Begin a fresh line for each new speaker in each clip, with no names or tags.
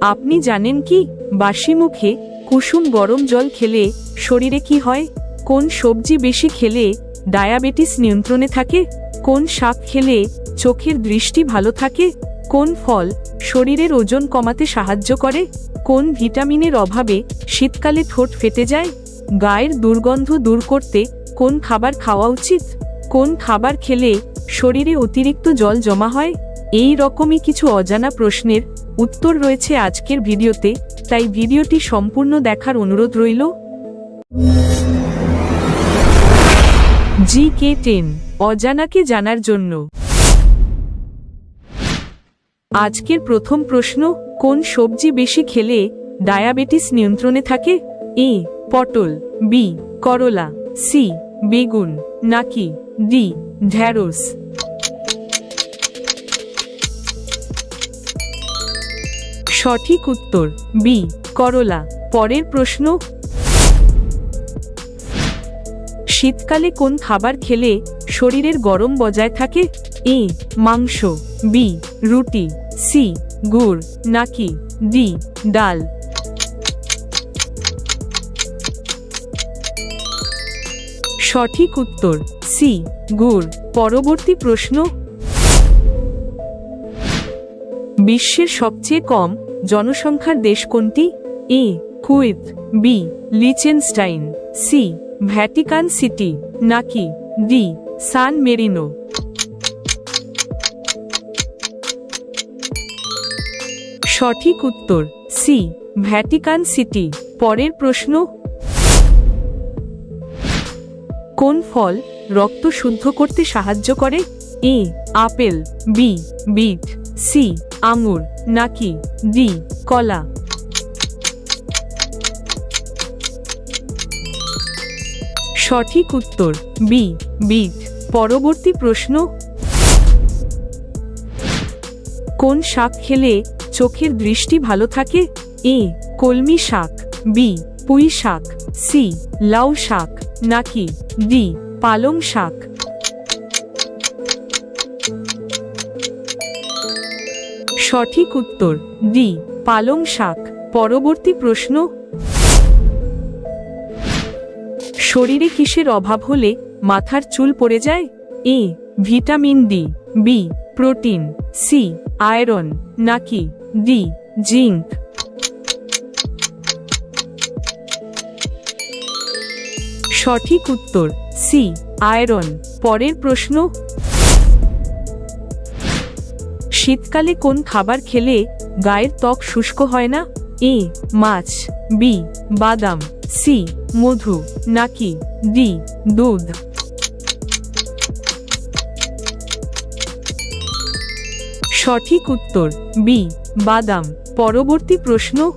আপনি জানেন কি? বাসি মুখে কুসুম গরম জল খেলে শরীরে কি হয়? কোন সবজি বেশি খেলে ডায়াবেটিস নিয়ন্ত্রণে থাকে? কোন শাক খেলে চোখের দৃষ্টি ভালো থাকে? কোন ফল শরীরের ওজন কমাতে সাহায্য করে? কোন ভিটামিনের অভাবে শীতকালে ঠোঁট ফেটে যায়? গায়ের দুর্গন্ধ দূর করতে কোন খাবার খাওয়া উচিত? কোন খাবার খেলে শরীরে অতিরিক্ত জল জমা হয়? এই রকমই কিছু অজানা প্রশ্নের উত্তর রয়েছে আজকের ভিডিওতে, তাই ভিডিওটি সম্পূর্ণ দেখার অনুরোধ রইল। জি কে টেন, অজানাকে জানার জন্য। আজকের প্রথম প্রশ্ন, কোন সবজি বেশি খেলে ডায়াবেটিস নিয়ন্ত্রণে থাকে? এ, পটল, বি, করলা, সি, বেগুন, নাকি ডি, ঢ্যাঁড়স? সঠিক উত্তর, বি, করলা। পরের প্রশ্ন, শীতকালে কোন খাবার খেলে শরীরের গরম বজায় থাকে? এ, মাংস, বি, রুটি, সি, গুড়, নাকি, ডি, ডাল। সঠিক উত্তর, সি, গুড়। পরবর্তী প্রশ্ন, বিশ্বের সবচেয়ে কম জনসংখ্যার দেশ কোনটি? A, Kuwait, B, Liechtenstein, C, Vatican City, নাকি ডি, সান মেরিনো? সঠিক উত্তর, সি, ভ্যাটিকান সিটি। পরের প্রশ্ন। কোন ফল রক্ত শুদ্ধ করতে সাহায্য করে? A, apple, B, beet, C আঙুর, নাকি, ডি, কলা। সঠিক উত্তর বি বিট পরবর্তী প্রশ্ন। কোন শাক খেলে চোখের দৃষ্টি ভালো থাকে? এ, কলমি শাক, বি, পুঁই শাক, সি, লাউ শাক, নাকি, ডি, পালং শাক? সঠিক উত্তর, ডি, পালং শাক। পরবর্তী প্রশ্ন। শরীরে কিসের অভাব হলে মাথার চুল পড়ে যায়? A, vitamin D, B, protein, C, iron, নাকি ডি, জিঙ্ক। সঠিক উত্তর, সি, আয়রন। পরের প্রশ্ন। শীতকালে কোন খাবার খেলে গায়ের ত্বক শুষ্ক হয় না? এ, মাছ, বি, বাদাম, সি, মধু, নাকি ডি, দুধ? সঠিক উত্তর, বি, বাদাম। পরবর্তী প্রশ্ন।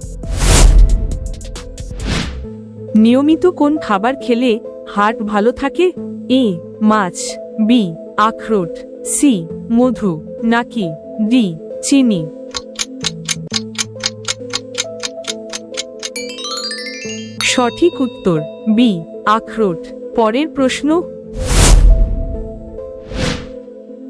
নিয়মিত কোন খাবার খেলে হার্ট ভালো থাকে? এ, মাছ, বি, আখরোট, সি, মধু, নাকি ডি চিনি। সঠিক উত্তর, বি, আখরোট। পরের প্রশ্ন।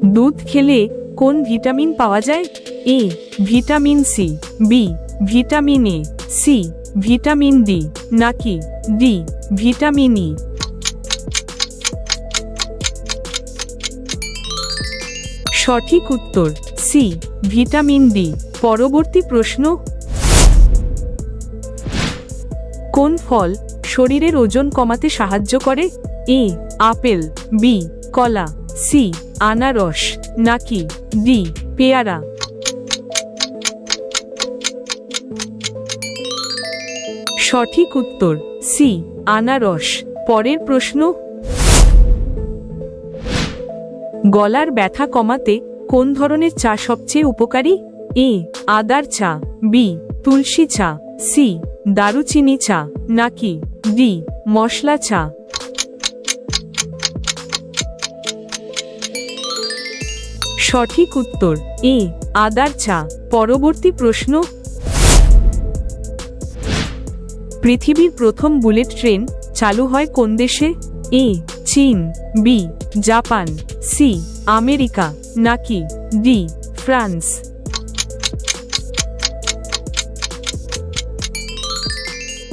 দুধ খেলে কোন ভিটামিন পাওয়া যায়? A, vitamin C, B, vitamin A, C, vitamin D, নাকি ডি, ভিটামিন ই। সঠিক উত্তর সি, ভিটামিন ডি। পরবর্তী প্রশ্ন। কোন ফল শরীরের ওজন কমাতে সাহায্য করে? এ, আপেল, বি, কলা, সি, আনারস, নাকি ডি, পেয়ারা? সঠিক উত্তর, সি, আনারস। পরের প্রশ্ন। গলার ব্যথা কমাতে কোন ধরনের চা সবচেয়ে উপকারী? এ, আদার চা, বি, তুলসী চা, সি, দারুচিনি চা, নাকি ডি, মশলা চা? সঠিক উত্তর, এ, আদার চা। পরবর্তী প্রশ্ন। পৃথিবীর প্রথম বুলেট ট্রেন চালু হয় কোন দেশে? এ, চীন, বি, জাপান, সি, আমেরিকা। নাকি? D, France.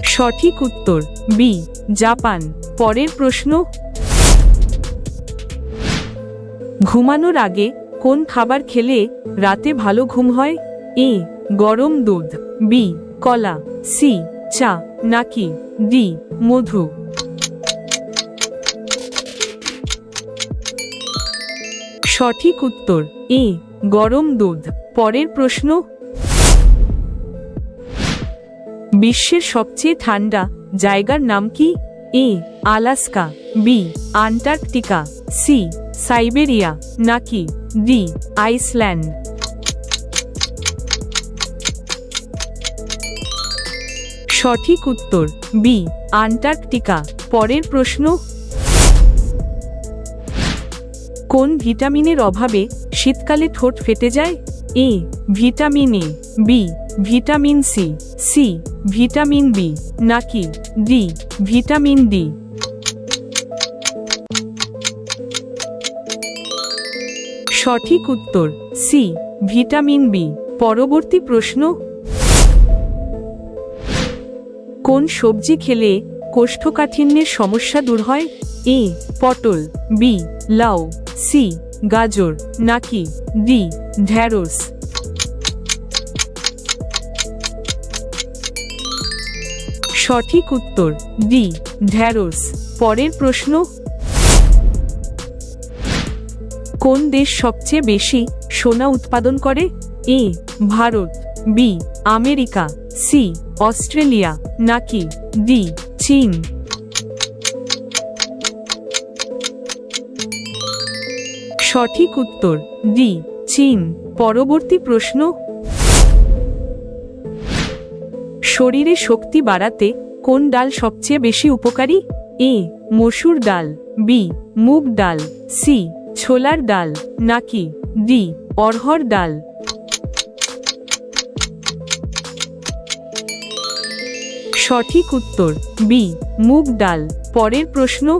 সঠিক উত্তর, বি, জাপান। পরের প্রশ্ন। ঘুমানোর আগে কোন খাবার খেলে রাতে ভালো ঘুম হয়? এ, গরম দুধ। বি, কলা। সি, চা। নাকি? ডি, মধু। সঠিক উত্তর, এ, গরম দুধ। পরের প্রশ্ন। বিশ্বের সবচেয়ে ঠান্ডা জায়গার নাম কি? A, Alaska, B, Antarctica, C, Siberia, নাকি ডি, আইসল্যান্ড। সঠিক উত্তর, বি, আন্টার্কটিকা। পরের প্রশ্ন। কোন ভিটামিনের অভাবে শীতকালে ঠোঁট ফেটে যায়? A, vitamin A, B, vitamin C C, vitamin B, নাকি ডি, ভিটামিন ডি? সঠিক উত্তর, সি, ভিটামিন বি। পরবর্তী প্রশ্ন। কোন সবজি খেলে কোষ্ঠকাঠিন্যের সমস্যা দূর হয়? এ, পটল, বি, লাউ। সি, গাজর, নাকি, ডি ঢ্যাঁড়স সঠিক উত্তর, ডি ঢ্যাঁড়স পরের প্রশ্ন। কোন দেশ সবচেয়ে বেশি সোনা উৎপাদন করে? A, Bharat, B, America, C, Australia, নাকি, ডি, চীন? সঠিক উত্তর, ডি, চীন। পরবর্তী প্রশ্ন। শরীরে শক্তি বাড়াতে কোন ডাল সবচেয়ে বেশি উপকারী? এ, মসুর ডাল, বি, মুগ ডাল, সি, ছোলার ডাল, নাকি, ডি অরহর ডাল? সঠিক উত্তর, বি, মুগ ডাল। পরের প্রশ্ন।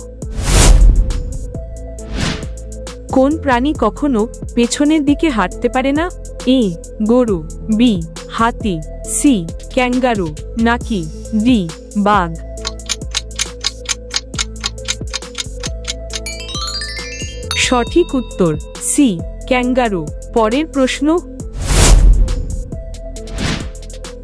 কোন প্রাণী কখনো পেছনের দিকে হাঁটতে পারে না? এ, গরু, বি, হাতি, সি, ক্যাঙ্গারু, নাকি ডি, বাঘ? সঠিক উত্তর, সি, ক্যাঙ্গারু। পরের প্রশ্ন?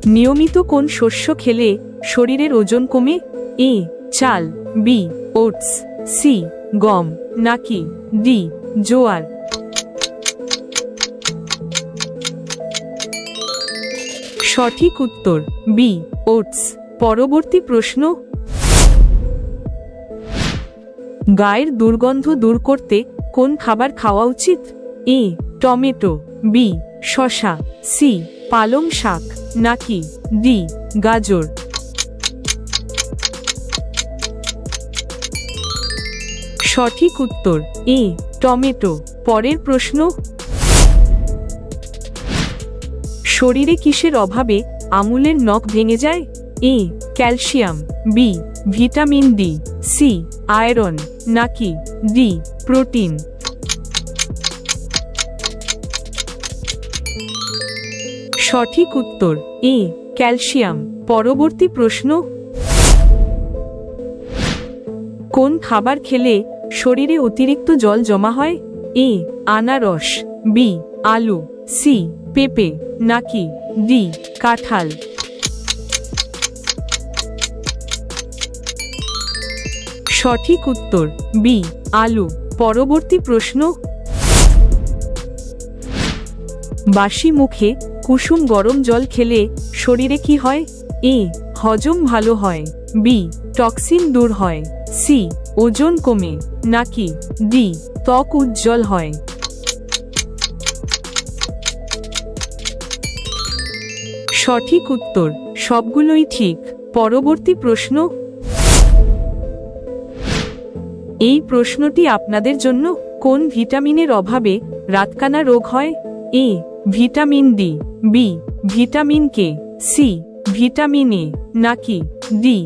নিয়মিত কোন শস্য খেলে শরীরের ওজন কমে? এ, চাল, বি, ওটস, সি, গম, নাকি ডি জোয়ার সঠিক উত্তর বি ওটস। পরবর্তী প্রশ্ন। গায়ের দুর্গন্ধ দূর করতে কোন খাবার খাওয়া উচিত? A tomato. বি শশা সি পালং শাক। নাকি ডি গাজর। সঠিক উত্তর এ টমেটো, পরের প্রশ্ন। শরীরে কিসের অভাবে আমুলের নখ ভেঙে যায়? A, calcium, B, vitamin D, C, iron, নাকি ডি, প্রোটিন। সঠিক উত্তর, এ, ক্যালসিয়াম। পরবর্তী প্রশ্ন। কোন খাবার খেলে শরীরে অতিরিক্ত জল জমা হয়? এ. আনারস, বি. আলু, সি. পেঁপে, নাকি ডি. কাঁঠাল। সঠিক উত্তর, বি. আলু। পরবর্তী প্রশ্ন। বাসি মুখে কুসুম গরম জল খেলে শরীরে কি হয়? এ. হজম ভালো হয়। বি. টক্সিন দূর হয়। সি. ওজন কমে, নাকি ডি, ত্বক উজ্জ্বল হয়? সঠিক উত্তর, সবগুলোই ঠিক। পরবর্তী প্রশ্ন। এই প্রশ্নটি আপনাদের জন্য, কোন ভিটামিনের অভাবে রাতকানা রোগ হয়? A, vitamin D, B, vitamin K, C, vitamin A, নাকি ডি